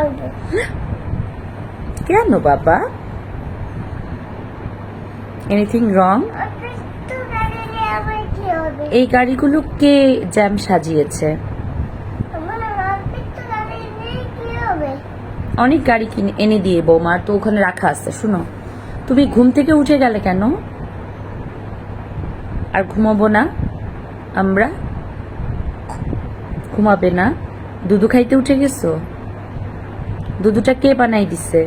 কেন বাবা? Anything wrong এই গাড়িগুলো কে জ্যাম সাজিয়েছে? অনেক গাড়ি কিনে এনে দিয়ে বৌমা তো ওখানে রাখা আছে শুনো। তুমি ঘুম থেকে উঠে গেলে কেন? আর ঘুমাবো না? আমরা? ঘুমাবে না? দুধু খাইতে উঠে গেছো? দুধুটা কে বানাই দিছে?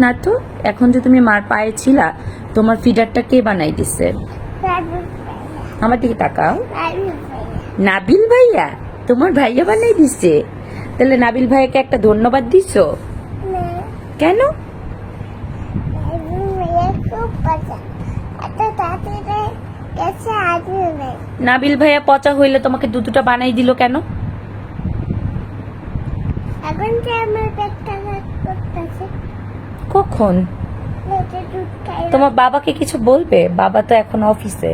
না তো এখন যে তুমি মার পায়ে ছিলা তোমার ফিডারটা কে বানাই দিছে? আমার দিকে তাকাও। নাবিল ভাইয়া? তোমার ভাইয়া বানাই দিছে? তাহলে নাবিল ভাইয়াকে একটা ধন্যবাদ দিছো? না। কেন রাজু মেয়ে খুব পচা এত তাড়াতাড়ি গেছে আজও নেই নাবিল ভাইয়া পচা হইলে তোমাকে দুধটা বানাই দিল কেন? এখন যে আমার পেটটা করতেছে। কখন? তোমার বাবাকে কিছু বলবে? বাবা তো এখন অফিসে।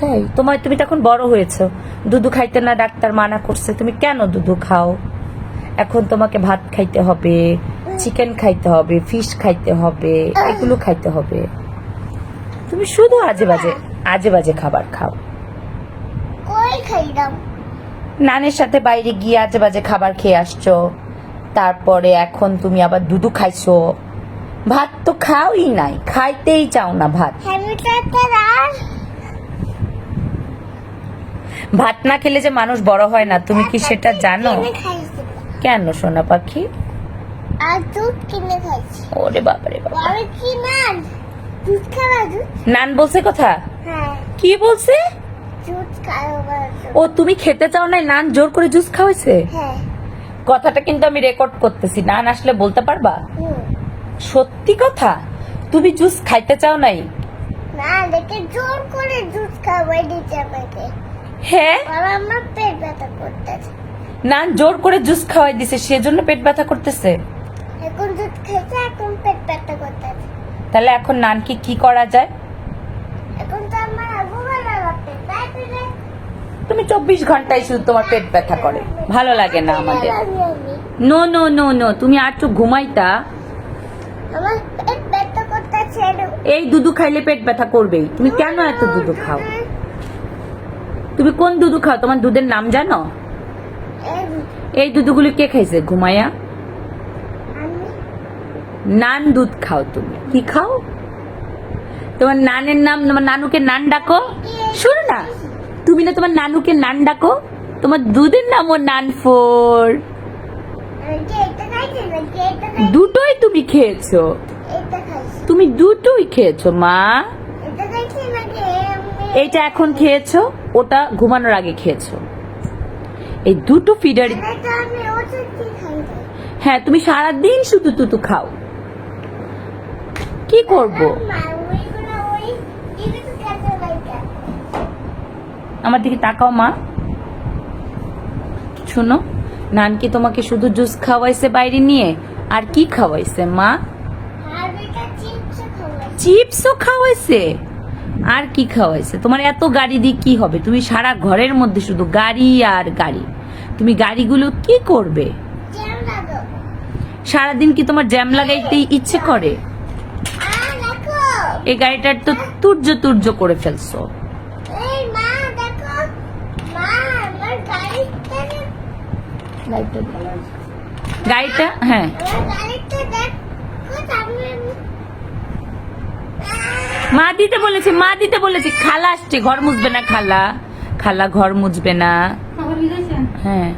তাই? তোমার তুমি তখন বড় হয়েছো। দুধু খাইতে না ডাক্তার মানা করছে। তুমি কেন দুধু খাও? এখন তোমাকে ভাত খাইতে হবে চিকেন খাইতে হবে ফিশ খাইতে হবে এগুলো খাইতে হবে। তুমি শুধু আজে বাজে আজে বাজে খাবার খাও নানের সাথে বাইরে গিয়ে আজে বাজে খাবার খেয়ে আসছো। তারপরে এখন তুমি আবার দুধু খাইছো। ভাত তো খাওই নাই খাইতেই চাও না ভাত। ভাত না খেলে যে মানুষ বড় হয় না তুমি কি সেটা জানো? কেন সোনা পাখি? আর দুধ কিনে খাইছি। ওরে বাবারে বাবা। দুধ খাওয়া দুধ? নান বলছে কথা? হ্যাঁ। কি বলছে? খাওয়া ও তুমি খেতে চাও না নান জোর করে জুস খাওয়াইছে? হ্যাঁ। কথাটা কিন্তু আমি রেকর্ড করতেছি। নান আসলে বলতে পারবা? সত্যি কথা? তুমি জুস খাইতে চাও নাই? না দেখে জোর করে দুধ খাওয়াই দিচ্ছে আমাকে। হ্যাঁ? আর আমার পেট ব্যথা করতেছে। নান জোর করে জুস খাওয়াই দিছে সেজন্য পেট ব্যথা করতেছে? এখন দুধ খাইছে এখন পেট ব্যথা করতেছে। তাহলে এখন নানকে কি করা যায়? তুমি চব্বিশ ঘন্টায় শুধু তোমার পেট ব্যথা করে। ভালো লাগে না আমাদের। নো নো নো নো তুমি আর একটু ঘুমাইতা। এই দুধু খাইলে পেট ব্যথা করবেই। তুমি কেন এত দুধু খাও? তুমি কোন দুধু খাও? তোমার দুধের নাম জানো? এই দুধুগুলি কে খাইছে? ঘুমাইয়া? নান দুধ খাও তুমি। কি খাও? তোমার নানের নাম তোমার নানুকে নান ডাকো? শোনো না তুমি না তোমার নানুকে নান ডাকো? তোমার দুধের নামও নান ফোর দুটোই তুমি খেয়েছো। তুমি দুটোই খেয়েছো মা। এটা এখন খেয়েছো ওটা ঘুমানোর আগে খেয়েছো। এই দুটো ফিডার। হ্যাঁ তুমি সারাদিন শুধু তুতু খাও। কি করব? আমার দিকে তাকাও, মা। শোনো, নানকি তোমাকে শুধু জুস খাওয়াইছে বাইরে নিয়ে, আর কি খাওয়াইছে, মা? চিপসও খাওয়াইছে? আর কি খাওয়াইছে? তোমার এত গাড়ি দিয়ে কি হবে? তুমি সারা ঘরের মধ্যে শুধু গাড়ি আর গাড়ি। তুমি গাড়িগুলো কি করবে? সারাদিন কি তোমার জ্যাম লাগাইতে ইচ্ছে করে? এই গাড়িটার তো তুর্য তুর্য করে ফেলছো। এই মা দেখো। মা আমার গাড়িটা হ্যাঁ। মা দিতে বলেছে মা দিতে বলেছে। খালা আসছে ঘর মুছবে না খালা। খালা ঘর মুছবে না। হ্যাঁ।